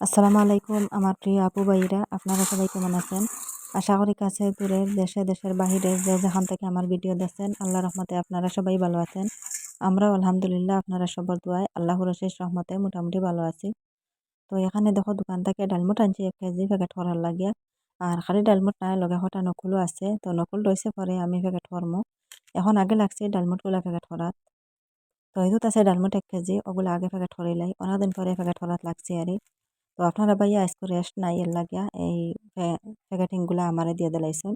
আসসালামু আলাইকুম, আমার প্রিয় আপু ভাইরা আপনারা সবাই কেমন আছেন? আশা করি কাছে দূরের দেশে, দেশের বাহিরে যে যেখান থেকে আমার ভিডিও দেখছেন, আল্লাহ রহমতে আপনারা সবাই ভালো আছেন। আমরাও আলহামদুলিল্লাহ আপনারা সবার দোয়ায়, আল্লাহর শেষ রহমতে মোটামুটি ভালো আছি। তো এখানে দেখো দোকান থেকে ডালমুট আনছি, এক কেজি প্যাকেট করার লাগিয়া। আর খালি ডালমুট নাই, লগে হটা নকুলও আছে। তো নকুল রয়েছে পরে আমি প্যাকেট করমু। এখন আগে লাগছে ডালমুটগুলা প্যাকেট করাত তো এইটোত আছে ডালমুট এক কেজি, ওগুলো আগে প্যাকেট করিলাই অনেকদিন পরে প্যাকেট করাত লাগছে আর তো আপনারা ভাইয়া আজকে রেস্ট নাই, এর লাগিয়া এই প্যাকেটিংগুলো আমারে দিয়ে দিলাইছেন।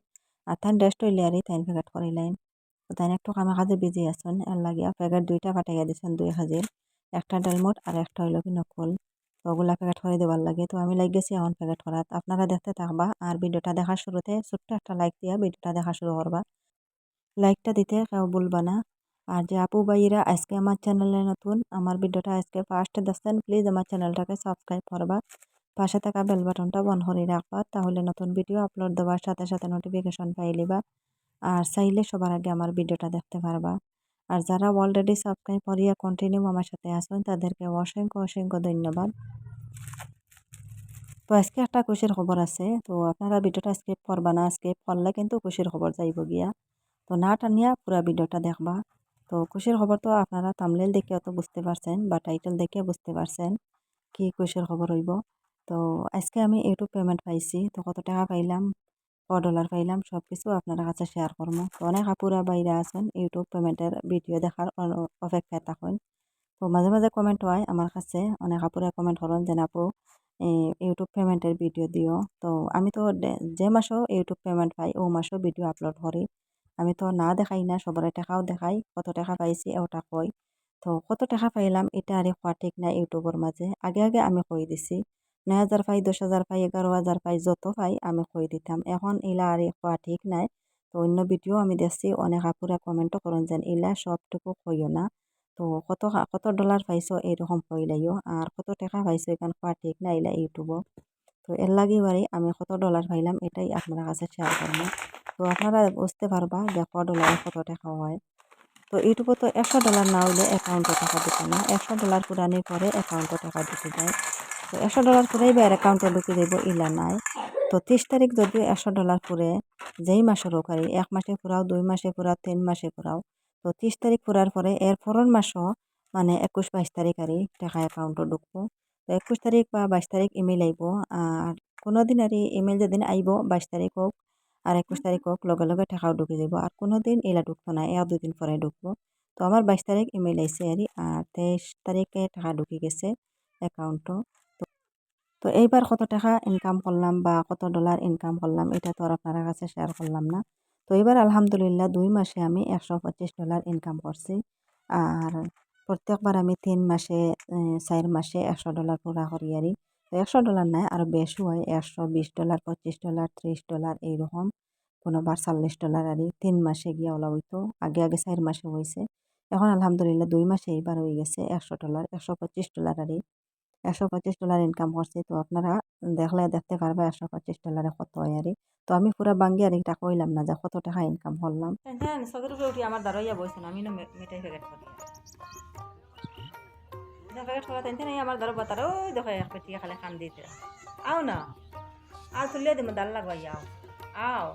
আর তাই রেস্ট হইলে আর তাই প্যাকেট করিলাইন তো তাই একটু কামে কাজে বিজি আছেন, এর লাগিয়া প্যাকেট দুইটা পাঠাইয়া দিছেন দুই হাজির। একটা ডালমুট আর একটা হইল কি নকল। তো ওগুলা প্যাকেট করে দেওয়ার লাগে। তো আমি লাগ গেছি এখন প্যাকেট করাত। আপনারা দেখতে থাকবা আর ভিডিওটা দেখার শুরুতে ছোট্ট একটা লাইক দিয়া ভিডিওটা দেখা শুরু করবা। লাইকটা দিতে কেউ বলবা না। আর যে আপু ভাইরা আজকে আমার চ্যানেলে নতুন আমার ভিডিওটা আজকে ফার্স্ট দেখছেন প্লিজ আমার চ্যানেলটাকে সাবস্ক্রাইব করবা পাশে থাকা বেল বাটনটা বন্ধ করে রাখবা তাহলে নতুন ভিডিও আপলোড দেওয়ার সাথে সাথে নোটিফিকেশন পাইলিবা আর চাইলে সবার আগে আমার ভিডিওটা দেখতে পারবা আর যারা অলরেডি সাবস্ক্রাইব করিয়া কন্টিনিউ আমার সাথে আসবেন তাদেরকে অসংখ্য অসংখ্য ধন্যবাদ তো আজকে একটা খুশির খবর আছে তো আপনারা ভিডিওটা স্কিপ করবা না স্কিপ করলে কিন্তু খুশির খবর যাইব গিয়া তো না টানিয়া পুরা ভিডিওটা দেখবা তো খুশির খবর তো আপনারা তামলেল দেখে তো বুঝতে পারছেন বা টাইটেল দেখে বুঝতে পারছেন কি খুশির খবর হইব। তো আজকে আমি ইউটিউব পেমেন্ট পাইছি, তো কত টাকা পাইলাম ক ডলার পাইলাম সব কিছু আপনার কাছে শেয়ার করব। তো অনেক আপুরা বাইরে আছেন ইউটিউব পেমেন্টের ভিডিও দেখার অপেক্ষায় থাকুন। তো মাঝে মাঝে কমেন্ট হয় আমার কাছে, অনেক আপুরা কমেন্ট করেন যেন আপু ইউটিউব পেমেন্টের ভিডিও দিও। তো আমি তো যে মাসও ইউটিউব পেমেন্ট পাই, ও মাসেও ভিডিও আপলোড করি। আমি তো না দেখাই না সবরে টাকাও দেখাই, কত টাকা পাইছি ওটা কই তো কত টাকা পাইলাম, এটা আর খোয়া ঠিক নাই ইউটিউবের মাঝে আগে আগে আমি কই দিছি, নয় হাজার পাই দশ হাজার পাই এগারো হাজার পাই, যত পাই আমি কই দিতাম। এখন ইলা আর খোয়া ঠিক নাই। তো অন্য ভিডিও আমি দেখছি, অনেক আপুরা কমেন্টও করেন যেন, ইলা সবটুকু কইও না। তো কত কত ডলার পাইছো এইরকম কইলাইও, আর কত টাকা পাইছো এখান খোয়া ঠিক নাই ইলা ইউটিউবও তো এর লাগি বাড়ি আমি কত ডলার পাইলাম এটাই আপনার কাছে শেয়ার করব। তো আপনারা বুঝতে পারবা যে ক ডলারে কত টাকা হয়। তো ইউটিউবে তো একশো ডলার না হলে অ্যাকাউন্টে টাকা দিতে না, একশো ডলার পুরানির পরে অ্যাকাউন্টে টাকা ঢুকে যায়। তো একশো ডলার পুরাই বা অ্যাকাউন্টে ঢুকে দেব ইলা নাই। তো তিরিশ তারিখ যদিও একশো ডলার পুরে, যেই মাসের ওখানে এক মাসে ফুরাও দুই মাসে ফুরাও তিন মাসে ফুরাও তো তিরিশ তারিখ ফুরার পরে এর পরের মাসও মানে একুশ বাইশ তারিখ আর টাকা অ্যাকাউন্টে ঢুকবো। একুশ তারিখ বা বাইশ তারিখ ইমেল আইব আর কোনো দিন আর ইমেল যেদিন আইব বাইশ তারিখ হোক আর একুশ তারিখ হোক লগে লগে টাকাও ঢুকে যাব। আর কোনো দিন এলা ঢুকতো না এক দুদিন পরে ঢুকবো। তো আমার বাইশ তারিখ ইমেল আইসে আর আর তেইশ তারিখে টাকা ঢুকে গেছে অ্যাকাউন্টও তো এইবার কত টাকা ইনকাম করলাম বা কত ডলার ইনকাম করলাম এটা তো আর আপনার কাছে শেয়ার করলাম না। তো এবার আলহামদুলিল্লাহ দুই মাসে আমি একশো পঁচিশ ডলার ইনকাম করছি আর প্রত্যেকবার আমি তিন মাসে চার মাসে একশো ডলার পুরা করি আরি একশো ডলার নাই আরও বেশি হয়, একশো বিশ ডলার, পঁচিশ ডলার, ত্রিশ ডলার এইরকম, কোনোবার চল্লিশ ডলার আরি তিন মাসে গিয়া ওলা হইতো, আগে আগে চার মাসে হয়েছে এখন আলহামদুলিল্লাহ দুই মাসে এইবার হয়ে গেছে একশো ডলার, একশো পঁচিশ ডলার আরি একশো পঁচিশ ডলার ইনকাম করছি, তো আপনারা দেখলে দেখতে পারবে একশো পঁচিশ ডলারে কত হয় আর তো আমি পুরো বাঙ্গি আর এটা কইলাম না যে কত টাকা ইনকাম করলাম। উপরে উঠি আমার দাঁড়াইয়া বসে আমি না মিঠাই প্যাকেট প্যাকেট করা তেনতে নাই আমার দাঁড়ো বাতার ওই দেখো এক পেটি খালে খান দিতে আও না আও তুলিয়া দিম দাল লাগবাই আও আও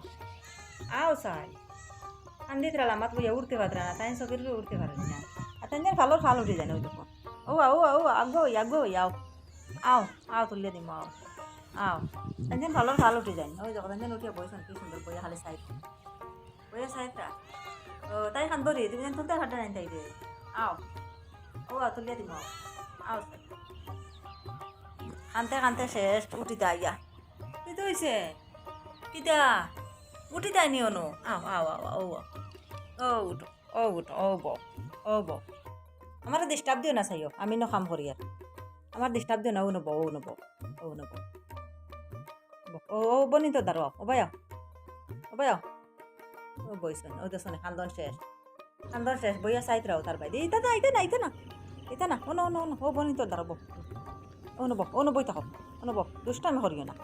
আও সাই খান দিতে আমার বইয়া উঠতে পারে না তাই উপরে উঠতে পারে না আর তেন ভালো ভালো উঠে যায় না ওই দেখো ও আও আও তুলিয়া দিম আও আও তেন ভালো ভালো উঠে যায় ওই দেখো তেন উঠিয়া বইছেন কি সুন্দর বইয়া খালি সাইড বইয়া সাইডটা ও তাই খান ধরি তুমি তুলতে হাঁটা নাই তাই রে আও আও তুলিয়া দিম আও আও কানতে কানতে শেষ, উঠি দাইয়া কি তো হয়েছে কিতা উঠি যায়নি অনু। আও আও আও ও ও, উঠো ও উঠো, ও, ব ও, ব। আমার ডিস্টার্ব দিও না চাইও, আমি ন কাম করি আর আমার ডিস্টার্ব দিও না, ও নব ও নব ও নব ও ও, বনি তো দাঁড়ো ও বাই ও বাই ও বইছেন ও দেশনে খান্দন শেষ। খান্দন শেষ, বইয়া সাইত রাও তার বাইরে ইতা না ইতা না। এটা না অন অন অন হব নি তোর দাঁড়াবো অনুব অনুবই থাকো অনুব টাইম হরিও না।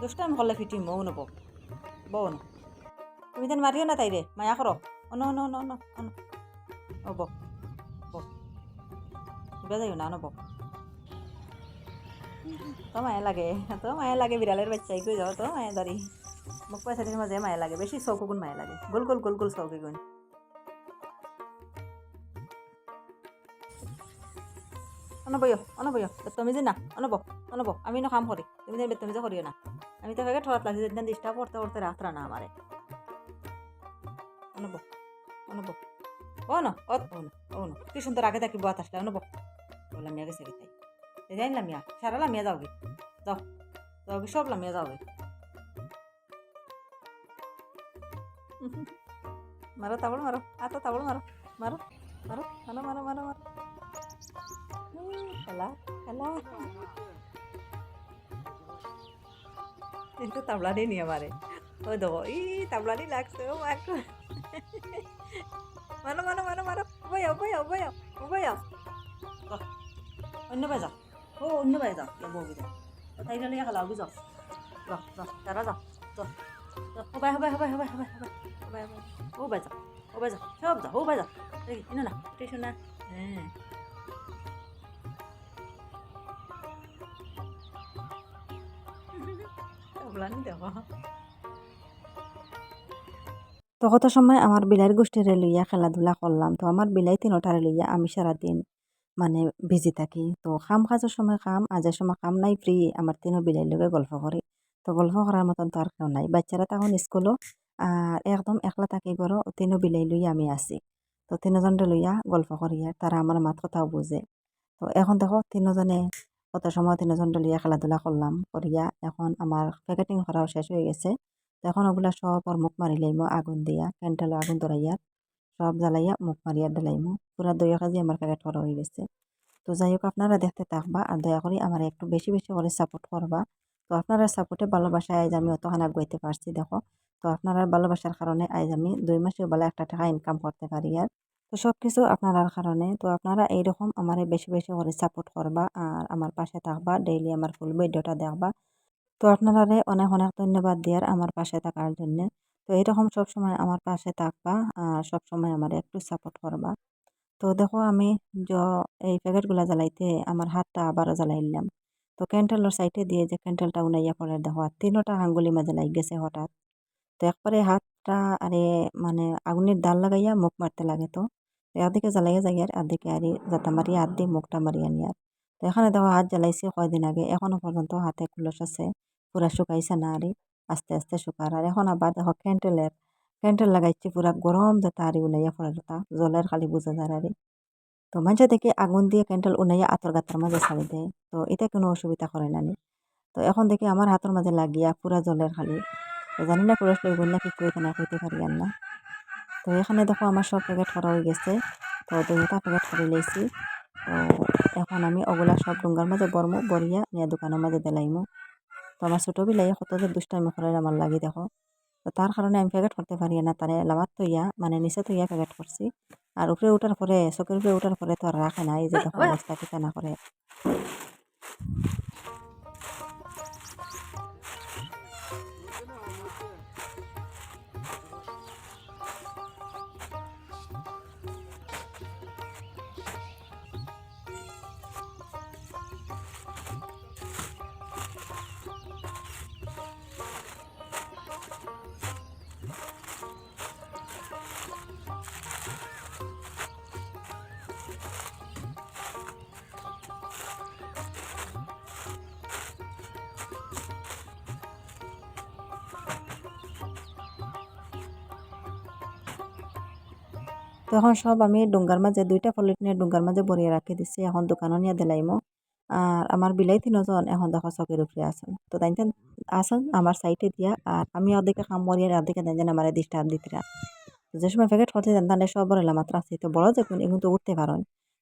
দুষ্টাইম হলে ফিটিম অনুব বউ না তুমি তেন মারিও না তাইরে মায়া করো অন ন ন ন ন ও বক বক না অন তো মায়া লাগে, তো মায়া লাগে, বিড়ালের বাচ্চাই কই যাও, তো মায়া দাঁড়ি মোক পয়সা দিন মাঝে মায়া লাগে বেশি চৌকুগুন মায়া লাগে। গোল গোল গোল গোল চৌকিগুন গুণ অনব অনব তুমি যে না, অনব অনব, আমি না কাম করি, তুমি যে তুমি যে করিও না। আমি তো ভাগে ঠোঁট লাগছে যেদিন ডিস্টার্ব করতে করতে রাত্রা না আমারে অনব অনব ও না ও না ও না কি সুন্দর আগে থাকি বাত আসলে অনব। বললাম মিয়া গেছে গেছে যাই লামিয়া সারা লামিয়া যাও গে যাও যাও সব লামিয়া যাও গে মারো তাবড় মারো আত তাবড় মারো মারো মারো মারো মারো মারো মারো খেলা খেলা কিন্তু তাবলা দিয়ে নিয়ে মারে ওই দেখো ই তাবলা দিয়ে লাগছে ও মার মারো মারো মারো মারো বয়া বয়া বয়া বয়া অন্য বাই যাও ও অন্য বাই যাও ইয়া বউ যাও তাই গেলে খেলা যাও যাও যাও তারা যাও যাও হবাই হবাই হবাই হবাই হবাই হবাই হবাই হবাই ও বাই যাও ও বাই যাও সব যাও ও বাই যাও দেখি ইনো না টিউশন না হ্যাঁ তো কত সময় আমার বিলাইর গোষ্ঠীরে লইয়া খেলাধুলা করলাম। তো আমার বিলাই তিনোটারে লইয়া আমি সারাদিন মানে বিজি থাকি। তো কাম কাজের সময় কাম আজের সময় কাম নাই ফ্রি আমার তিনো বিলাই লগে গল্প করি। তো গল্প করার মতন তো আর কেউ নাই। বাচ্চারা তখন স্কুলও আর একদম একলা থাকি করো তিনো বিলাই লইয়া আমি আছি। তো তিনজনরে লইয়া গল্প করি আর তারা আমার মাত কথাও বুঝে তো এখন দেখো তিনজনে কত সময় তিনজনরে লইয়া খেলাধুলা করলাম। করিয়া এখন আমার প্যাকেটিং করাও শেষ হয়ে গেছে। এখন ওগুলা সব আর মুখ মারি লাইমো আগুন দিয়া ক্যান্টেল আগুন ধরাইয়া সব জ্বালাইয়া মুখ মারিয়া দিলাইমো পুরা দুই কেজি আমার প্যাকেট করা হয়ে গেছে। তো যাই হোক, আপনারা দেখতে থাকবা আর দয়া করে আমার একটু বেশি বেশি করে সাপোর্ট করবা তো আপনারা সাপোর্টে ভালোবাসায় আজ আমি অতখানি আগাইতে পারছি দেখো। তো আপনারা ভালোবাসার কারণে আজ আমি দুই মাসে বেলা একটা টাকা ইনকাম করতে পারি আর তো সব কিছু আপনার কারণে। তো আপনারা এইরকম আমারে বেশি বেশি করে সাপোর্ট করবা আর আমার পাশে থাকবা ডেইলি আমার ফুল ভিডিওটা দেখবা। তো আপনারা অনেক অনেক ধন্যবাদ দিয়ার আমার পাশে থাকার জন্য। তো এরকম সব সময় আমার পাশে থাকবা আর সব সময় আমার একটু সাপোর্ট করবা। তো দেখো আমি জ এই প্যাকেটগুলা জ্বালাইতে আমার হাতটা আবারও জ্বালাইলাম তো ক্যান্টেলের সাইডে দিয়ে যে ক্যান্টেলটা উনাইয়া পড়ে দেখো, আর তিনোটা আঙ্গুলি মাঝে লাগ গেছে হঠাৎ। তো একবারে হাতটা আরে মানে আগুনের ডাল লাগাইয়া মুখ মারতে লাগে তো। একদিকে জ্বালাইয়া যাই আর একদিকে আরে যাতা মারি হাত দিয়ে মুখটা মারিয়া নিয়ার তো এখানে দেখো হাত জ্বালাইছি কয়দিন আগে, এখনও পর্যন্ত হাতে কুলস আছে, পুরা শুকাইছে না আরে, আস্তে আস্তে শুকার। আর এখন আবার দেখো ক্যান্টেলের ক্যান্টেল লাগাইছি পুরা গরম যাতা আরে উনাইয়া পড়ে তা জলের খালি বুঝা যায় আরে। তো মাঝে থেকে আগুন দিয়ে ক্যান্টেল উনাইয়া আতর গাতার মাঝে ছাড়ি দেয়, তো এটা কোনো অসুবিধা করে না। তো এখন দেখি আমার হাতের মাঝে লাগিয়া পুরা জলের খালি জানি না লইব না কি কইতে না কইতে পারি না। তো এখানে দেখো আমার সব প্যাকেট করা হয়ে গেছে। তো দুইটা প্যাকেট করে লইছি তো এখন আমি ওগুলা সব ডুঙ্গার মাঝে বরমু বরিয়া নিয়ে দোকানের মাঝে দিলাইমু। তো আমার ছোটো বিলাইয়ে কত যে দুষ্টামি করে আমার লাগি দেখো। তো তার কারণে আমি প্যাকেট করতে পারি না তারে লামাত ইয়া মানে নিচে তো ইয়া প্যাকেট করছি আর উপরে উঠার পরে চোখের উপরে উঠার পরে তো আর রাখে না এই যে দেখো অবস্থা কিতা না করে তখন সব আমি ডুঙ্গার মাঝে, দুইটা পলিথিনের ডুঙ্গার মাঝে ভরিয়ে রাখি দিছি, এখন দোকানও নিয়ে দিলাইমো আর আমার বিলাই তিনজন এখন দেখো চকের উপরে আসেন তো তাই আসেন আমার সাইডে দিয়া, আর আমি ওদিকে কাম করি আর ওদিকে তাই আমার ডিস্টার্ব দিতিরা যে সময় প্যাকেট করতে যান তাহলে সব বড় মাত্র আছে। তো বড় দেখুন এখন তো উঠতে পারেন।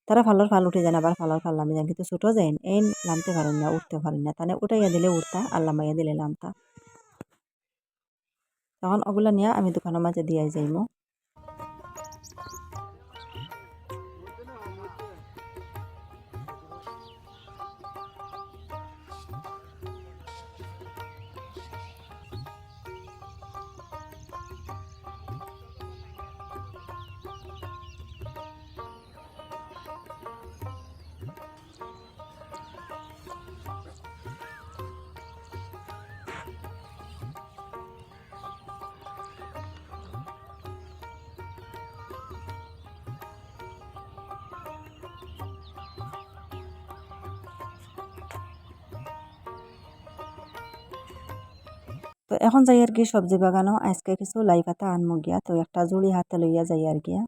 তারা ফালোর ফাল উঠে যান, আবার ফালোর ফাল নামে যান, কিন্তু ছোটো যাইন এই নামতে পারেন না, উঠতে পারেন না। তাহলে উঠাইয়া দিলে উঠতা, আর লামাইয়া দিলে নামতা তখন ওগুলা নিয়ে আমি দোকানের মাঝে দিয়ে যাইমো। তো এখন যাই আর কি সবজি বাগানও আজকে কিছু লাই পাতা আনমু গিয়া। তো একটা জুড়ি হাতে লইয়া যাই আর গিয়া।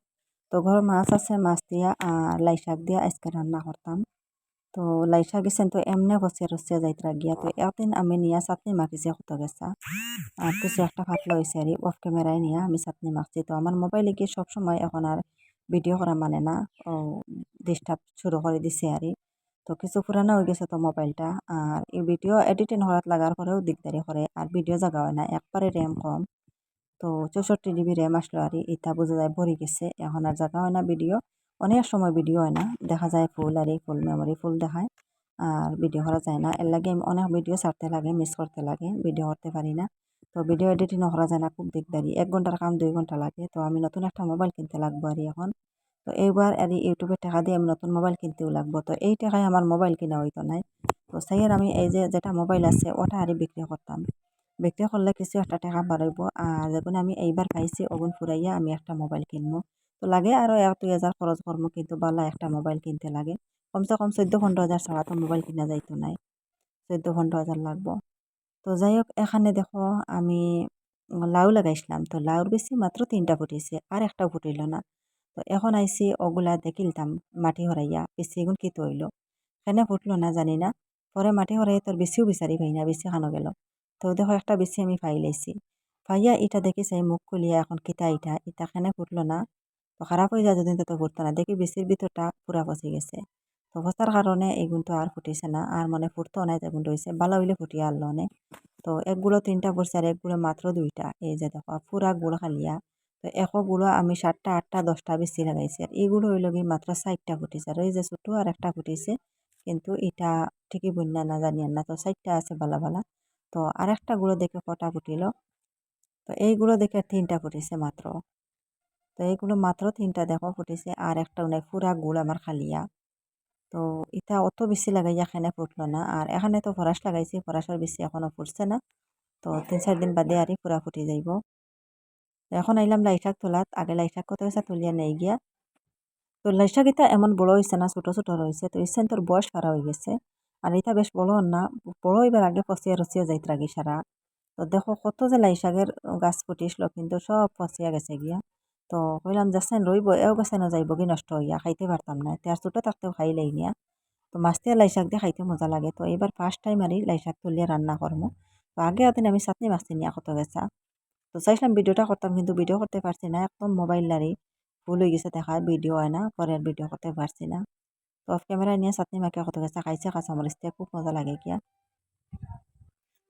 তো ঘর মাছ আছে, মাছ দিয়া আর লাই শাক দিয়া আজকে রান্না করতাম। তো লাই শাক গেছেন তো এমনি বসিয়া রসিয়া যাইতরা গিয়া। তো একদিন আমি নিয়া চাটনি মাখিছি কত গেছা। আর কিছু একটা ফাটলা হয়েছে আর অফ ক্যামেরায় নিয়ে আমি চাটনি মাখছি। তো আমার মোবাইলে গিয়ে সবসময় এখন আর ভিডিও করা মানে না। ডিস্টার্ব শুরু করে দিছে আর তো কিছু পুরানো হয়ে গেছে তো মোবাইলটা আর এই ভিডিও এডিটিং হওয়ার লাগার পরেও দিকদারি করে আর ভিডিও জাগা হয় না একবারে র্যাম কম। তো চৌষট্টি জিবি র্যাম আসলো আর এটা বোঝা যায় ভরে গেছে। এখন আর জাগা হয় না ভিডিও অনেক সময় ভিডিও হয় না। দেখা যায় ফুল আর এই ফুল মেমোরি ফুল দেখায়। আর ভিডিও করা যায় না। এর লাগে অনেক ভিডিও ছাড়তে লাগে মিস করতে লাগে ভিডিও করতে পারি না। তো ভিডিও এডিটিং করা যায় না, খুব দিকদারি এক ঘণ্টার কাম দুই ঘণ্টা লাগে। তো আমি নতুন একটা মোবাইল কিনতে লাগবো আর এখন। তো এইবার আর ইউটিউবের টাকা দিয়ে আমি নতুন মোবাইল কিনতেও লাগবো। তো এই টাকায় আমার মোবাইল কিনা হইতো নাই। তো সাইয়ের আমি এই যে, যেটা মোবাইল আছে, ওটা আরই বিক্রি করতাম। বিক্রি করলে কিছু একটা টাকা বাড়াইব। আর যখন আমি এইবার পাইছি, ওগুন ফুরাইয়া আমি একটা মোবাইল কিনবো। তো লাগে আরও এক দুই হাজার খরচ করব, কিন্তু বালা একটা মোবাইল কিনতে লাগে। কমসে কম চোদ্দ পনেরো হাজার ছাড়া তো মোবাইল কিনা যাইতো নাই। চোদ্দ পনেরো হাজার লাগবো। তো যাই হোক, এখানে দেখো, আমি লাউ লাগাইছিলাম। তো লাউর বেশি মাত্র তিনটা ফুটিছে, আর একটাও ফুটিল না। তো এখন আইসি ওগুলা দেখিলতাম মাটি হরাইয়া বেশি এগুন কি তৈল কেন ফুটলো না জানি না, পরে মাটি হরাইয়া তোর বেশিও বিচারি পাই না বেশি খানো গেল। তো দেখো একটা বেশি আমি পাই লাইছি পাইয়া ইটা দেখি চাই মুখ খুলিয়া এখন কিতা ইটা ইটা কেন ফুটলো না? তো খারাপ হয়ে যায় যদি তো ফুটতো না। দেখি বেশির ভিতরটা পুরা পচি গেছে। তো পচার কারণে এগুন তো আর ফুটিছে না, আর মানে ফুটতো না যেগুন রয়েছে ভালো হইলে ফুটিয়ে আনলো অনেক তো একগুলো তিনটা পড়ছে আর একগুলো মাত্র দুইটা। এই যে দেখো পুরা গুড় খালিয়া। তো একগুলো আমি সাতটা, আটটা, দশটা বেশি লাগাইছি। আর এইগুলো হইল কি মাত্র চারটা ফুটিছে। আর এই যে ছোটো আর একটা ফুটিছে, কিন্তু এটা ঠিকই বন্যা না জানি না। তো চারটা আছে বালা বালা। তো আর একটা গুঁড়ো দেখে কটা ফুটিল? তো এইগুলো দেখে তিনটা ফুটিছে মাত্র। তো এইগুলো মাত্র তিনটা দেখো ফুটিছে। আর একটা নাই পুরা গুড় আমার খালিয়া। তো এটা অত বেশি লাগাইয়া এখানে ফুটলো না। আর এখানে তো ফরাস লাগাইছি ফরাসের বেশি এখনও ফুটছে না। তো তিন চার দিন বাদে আরই পুরা ফুটি যাইব। এখন আইলাম লাই শাক তোলাত, আগে লাই শাক কত হয়েছে তুলিয়া নেই গিয়া। তো লাই শাক এটা এমন বড় হয়েছে না, ছোটো ছোটো রয়েছে, তো ইসেন তোর বয়স খারাপ হয়ে গেছে। আর এটা বেশ বড় না, বড় হইবার আগে পচিয়া রচিয়া যাইত রাগি সারা। তো দেখো কত যে লাই শাকের গাছ ফুটিছিল, কিন্তু সব পচিয়া গেছে গিয়া। তো কইলাম, যাচ্ছেন রইব, এও গেছে না যাইব কি নষ্ট হইয়া, খাইতে পারতাম না তার ছোটো থাকতেও খাই নিয়া। তো মাছ দিয়ে লাই শাক দিয়ে খাইতে মজা লাগে, তো এবার ফার্স্ট টাইম আর লাই শাক তুলিয়া রান্না করব তো আগে ওদিন আমি চাটনি মাছ নিয়ে কত গেছা। তো চাইছিলাম ভিডিওটা করতাম, কিন্তু ভিডিও করতে পারছি না। একদম মোবাইল লারি ভুল হয়ে গেছে দেখা ভিডিও হয় না, পরে আর ভিডিও করতে পারছি না। তো অফ ক্যামেরা নিয়ে চাটনি মাখিয়া কত গেছে, খাইছে কাঁচামরিচ দিয়ে খুব মজা লাগে কিয়া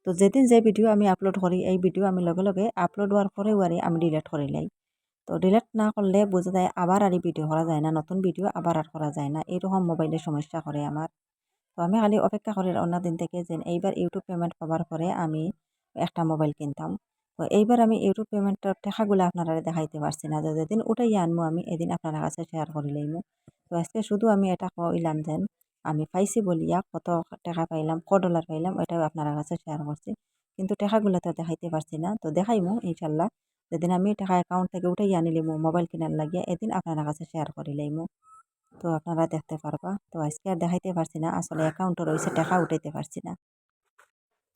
তো যেদিন যে ভিডিও আমি আপলোড করি, এই ভিডিও আমি লগে লগে আপলোড হওয়ার পরেও আর আমি ডিলেট করে লাই। তো ডিলেট না করলে বোঝা যায় আবার আর ভিডিও করা যায় না, নতুন ভিডিও আবার আর করা যায় না। এরকম মোবাইলের সমস্যা করে আমার। তো আমি খালি অপেক্ষা করি অন্য দিন থেকে যে এইবার ইউটিউব পেমেন্ট পাবার পরে আমি একটা মোবাইল কিনতাম। তো এইবার আমি ইউটিউব পেমেন্টের টাকাগুলো আপনারা দেখাইতে পারছি না। যেদিন উঠাইয়া আনব আমি এদিন আপনার কাছে শেয়ার করে লইমু। তো আজকে শুধু আমি এটা কইলাম যেন আমি পাইছি বলিয়া কত টাকা পাইলাম, ক ডলার পাইলাম ওইটাও আপনার কাছে শেয়ার করছি। কিন্তু টাকাগুলো তো দেখাইতে পারছি না, তো দেখাইমু ইনশাল্লাহ। যেদিন আমি টাকা অ্যাকাউন্ট থেকে উঠাই আনিলিমু মোবাইল কেনার লাগিয়া এদিন আপনার কাছে শেয়ার করে লইমু। তো আপনারা দেখতে পারবা, তো আজকে আর দেখাইতে পারছি না, আসলে অ্যাকাউন্টে রয়েছে টাকা উঠাইতে পারছি না।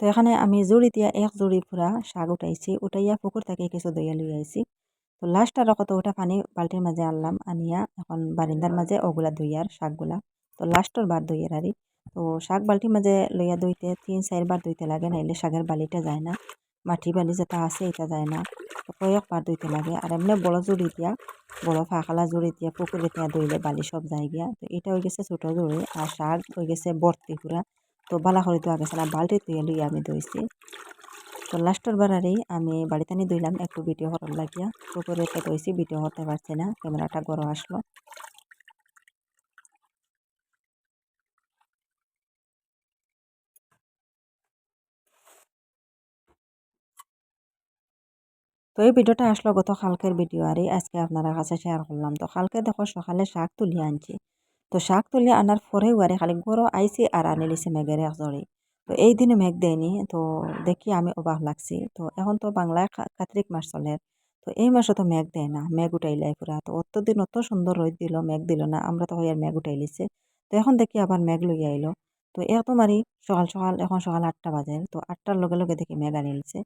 তো এখানে আমি জুড়ি দিয়া এক জুড়ি পুরা শাক উঠাইছি, উঠাইয়া পুকুর থেকে কিছু দইয়া লই আইছি। তো লাস্ট আর কত ওটা পানি বালতির মাঝে আনলাম, আনিয়া এখন বারিন্দার মাঝে ওগুলা দইয়ার শাকগুলা। তো লাস্টর বার দইয়ের আরি তো শাক বালতির মাঝে লইয়া দইতে তিন চারবার দইতে লাগে, নাইলে শাকের বালিটা যায় না। মাটি বালি যেটা আছে এটা যায় না। তো কয়েকবার দইতে লাগে। আর এমনি বড় জুড়ি দিয়া, বড় ফাঁকালা জুড়ি দিয়া পুকুরে দিয়া দইলে বালি সব যায় গিয়া। তো এটা হয়ে গেছে ছোটো জুড়ি, আর শাক হয়ে গেছে বর্তি পুরা। তো বালা করে দেওয়া গেছে না, বালতি ধুয়ে লইয়া আমি ধুইছি। তো লাস্টের বারারেই আমি বাড়িতে নিয়ে ধুইলাম, একটু ভিডিও করার লাগিয়া। পুকুরে তো দইছি ভিডিও করতে পারছি না ক্যামেরাটা গরম আসলো। তো এই ভিডিওটা আসলো গত কালকের ভিডিও আর আজকে আপনারা কাছে শেয়ার করলাম। তো কালকে দেখো সকালে শাক তুলিয়ে আনছি। তো শাক তুলিয়ে আনার পরেও ওয়ারে খালি গরো আইসি আর আনি লিছি মেঘের এক তো এই দিনে মেঘ দেয়নি তো দেখি আমি অবাক লাগছি। তো এখন তো বাংলায় কার্তিক মাস চলে। তো এই মাসে তো মেঘ দেয় না মেঘ উঠাইলাই পুরা তো অত দিন অত সুন্দর রোদ দিল মেঘ দিল না, আমরা তো আর মেঘ উঠাই লিছে। তো এখন দেখি আবার মেঘ লইয়া আইলো তো এত মারি সকাল সকাল, এখন সকাল আটটা বাজে। তো আটটার লগে লগে দেখি মেঘ আনি লিছে।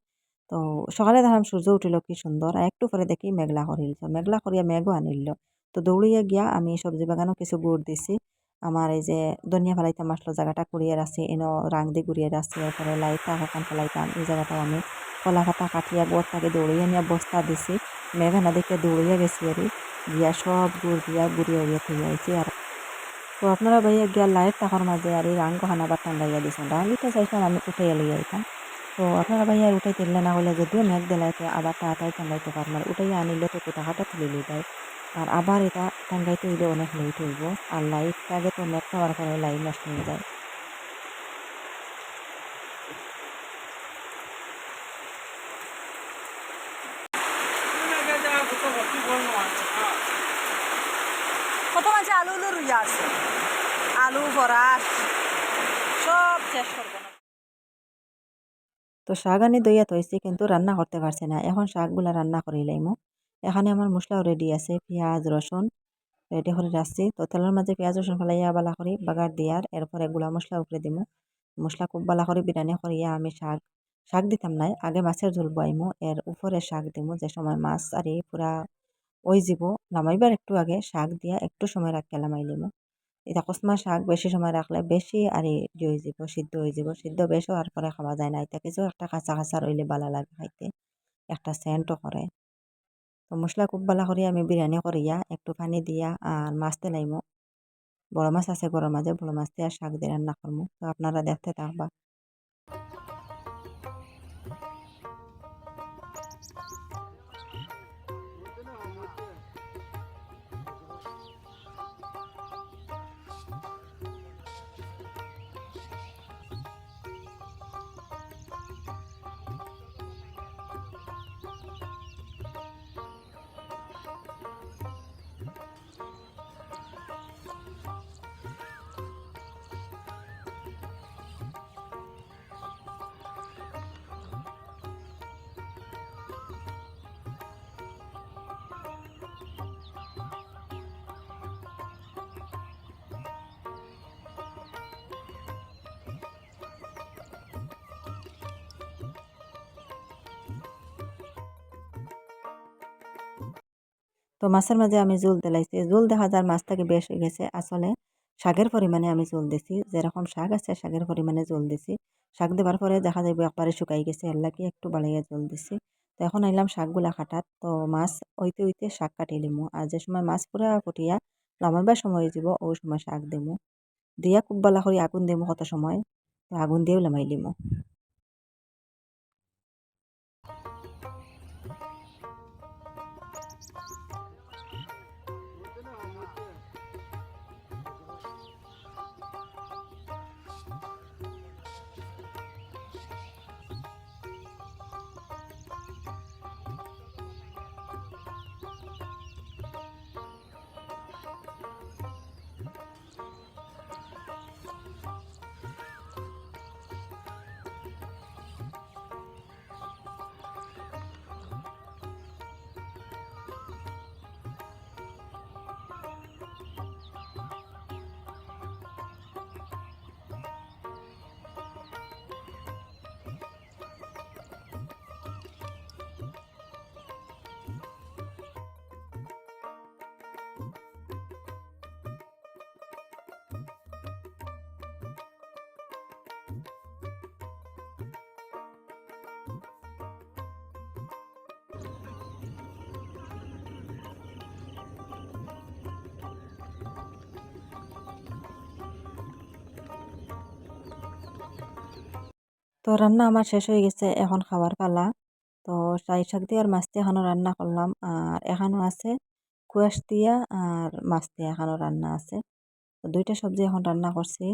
তো সকালে দেখলাম সূর্য উঠিল, কি সুন্দর আর একটু পরে দেখি মেঘলা করিল মেঘলা করিয়া মেঘও আনিল তো দৌড়িয়ে গিয়া আমি সবজি বাগানও কিছু গুড় দিছি। আমার এই যে ধনিয়া ফেলাইতাম আসলো জায়গাটা কুড়িয়ে রাখছি, এনো রাং দিয়ে ঘুরিয়ে রাখছি, এরপরে লাইট কান ফেলাইতাম, এই জায়গাটাও আমি কলা পাতা কাটিয়া গোড়টাকে দৌড়িয়ে নিয়ে বস্তা দিছি। মেঘানা দেখে দৌড়িয়ে গেছি আর গিয়া সব গুড় দিয়া গুড়িয়ে উড়িয়ে থইয়া আইছি আর তো আপনারা ভাইয়া গিয়া লাইট টাকার মাঝে আর এই রাং কহান আবার টাঙ্গাইয়া দিয়েছেন রাঙিটা চাইছেন আমি উঠাইয়া লইয়া আইতাম। তো আপনারা ভাইয়া উঠাই তিরলে না হলে যদিও মেঘ দিলাইতে আবার তাড়াতাড়ি টাঙ্গাইতে পারবেন আর উঠাইয়া আনিলে তো টাকাটা তুলে লই যায় আর আবার এটা টাঙ্গাইতে হইলে অনেক লেট হইব। আর লাইট আগে তো মেঘ খাওয়ার পরে লাইট নষ্ট হয়ে যায়। কত মাঝে আলু উলু রুইয়া আছে। আলু ফরাস সব শেষ করব তো শাক আনি দইয়া থইছি কিন্তু রান্না করতে পারছে না। এখন শাকগুলা রান্না করে লাইমু। এখানে আমার মশলাও রেডি আছে। পেঁয়াজ, রসুন রেডি করে রাখছি। তো তেলের মাঝে পেঁয়াজ, রসুন ফেলাইয়া বালা করি, বাগার দিয়ার। এরপরে গুলা মশলা উপরে দিমু। মশলা খুব বালা করে, বিরিয়ানি করিয়া আমি শাক শাক দিতাম নাই। আগে মাছের ঝোল বয়াইমু। এর উপরে শাক দিমু। যে সময় মাছ আর এই পুরা ওই যাব নামাইবার একটু আগে শাক দিয়া একটু সময় রাখিয়া নামাই লিমু। এটা কসমা শাক বেশি সময় রাখলে বেশি আর ইয়ে হয়ে যাব সিদ্ধ হয়ে যাব সিদ্ধ বেশ হওয়ার পরে খাওয়া যায় না। এটা কিছু একটা কাঁচা কাঁচা রইলে ভালো লাগে খাইতে। একটা সেন্টও করে। তো মশলা খুব ভালো করে আমি বিরিয়ানি করিয়া একটু পানি দিয়া আর মাছ তেলাইমো। বড় মাছ আছে গরম মাঝে বড় মাছ দিয়ে শাক দিয়ে রান্না করব তো আপনারা দেখতে থাকবা। তো মাছের মাঝে আমি জোল দিলাইছি। জোল দেখা যায় মাছটাকে বেশ হয়ে গেছে। আসলে শাকের পরিমাণে আমি জোল দিছি। যেরকম শাক আছে শাকের পরিমাণে জোল দিছি। শাক দেওয়ার পরে দেখা যাবে একবারে শুকাই গেছে। এর লাগে একটু বাড়াইয়া জল দিছি। তো এখন আইলাম শাকগুলা কাটাত তো মাছ ওইতে ওইতে শাক কাটি লিমু। আর যে সময় মাছ পুরা কুটিয়া লামাইবার সময় যাব ওই সময় শাক দিমু। দিয়া খুব বালা করে আগুন দিমু কত সময়? তো আগুন দিয়েও লামাই লিমু। তো রান্না আমার শেষ হয়ে গেছে, এখন খাবার পালা। তো চাই শাক দিয়ে আর মাছ দিয়ে এখনও রান্না করলাম। আর এখানেও আছে কুয়াশ দিয়া আর মাছ দিয়ে এখনও রান্না আছে। তো দুইটা সবজি এখন রান্না করছি।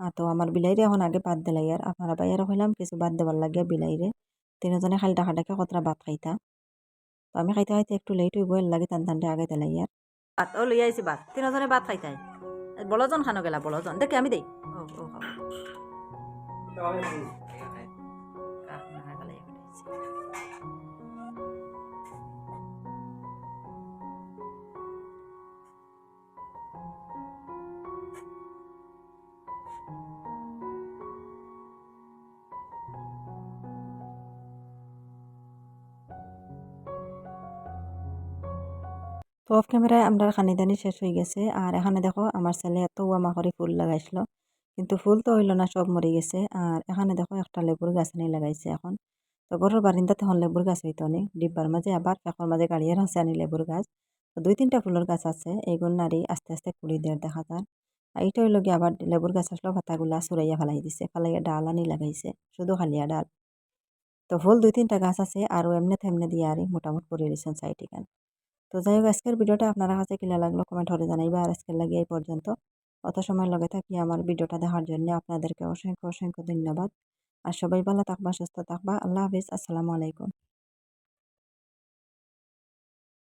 আর তো আমার বিলাইরে এখন আগে বাদ দিলাই। আর আপনারা বাইরে হইলাম কিছু বাদ দেবার লাগে বিলাইরে। তিনজনে খালি ডাকা ডাকে কতটা ভাত খাইতা। তো আমি খাইতে খাইতে একটু লেট হইব লাগে টান টানটে আগে দিলাই আর। ভাত ও লই আইছি ভাত। তিনজনে ভাত খাইতাই। বলজন খানো গেলা, বলজন। দেখে আমি দেই। ও ও তো অফ ক্যামেরায় আমরা খানিদানি শেষ হয়ে গেছে। আর এখানে দেখো, আমার ছেলে এত ওয়া করে ফুল লাগাইছিল। কিন্তু ফুল তো হইল না, সব মরে গেছে। আর এখানে দেখো একটা লেবুর গাছ আনি লাগাইছে এখন। তো ঘরের বারিন্দাতে হন লেবুর গাছ হইতো অনেক। ডিব্বার মাঝে আবার ফেঁকর মাঝে গাড়িয়ার আছে আনি লেবুর গাছ। তো দুই তিনটা ফুলের গাছ আছে, এইগুলো নারী আস্তে আস্তে কুড়ি দেড় দেখা যার আর এইটা হইল গিয়ে আবার লেবুর গাছ আসলো, পাতাগুলা সুরাইয়া ফেলাই দিছে। ফেলাইয়া ডাল আনি লাগাইছে, শুধু খালিয়া ডাল। তো ফুল দুই তিনটা গাছ আছে, আরও এমনে থেমনে দিয়ে আর মোটামুটি করে দিয়েছেন সাইড এখান তো যাই হোক, আজকের ভিডিওটা আপনারা কাছে কিলা লাগল কমেন্ট করে জানাইবা। আর আজকের লাগে এই পর্যন্ত। অত সময় লগে থাকি আমার ভিডিওটা দেখার জন্য আপনাদেরকে অসংখ্য অসংখ্য ধন্যবাদ। আর সবাই ভালো থাকবা, সুস্থ থাকবা। আল্লাহ হাফিজ। আসসালামু আলাইকুম।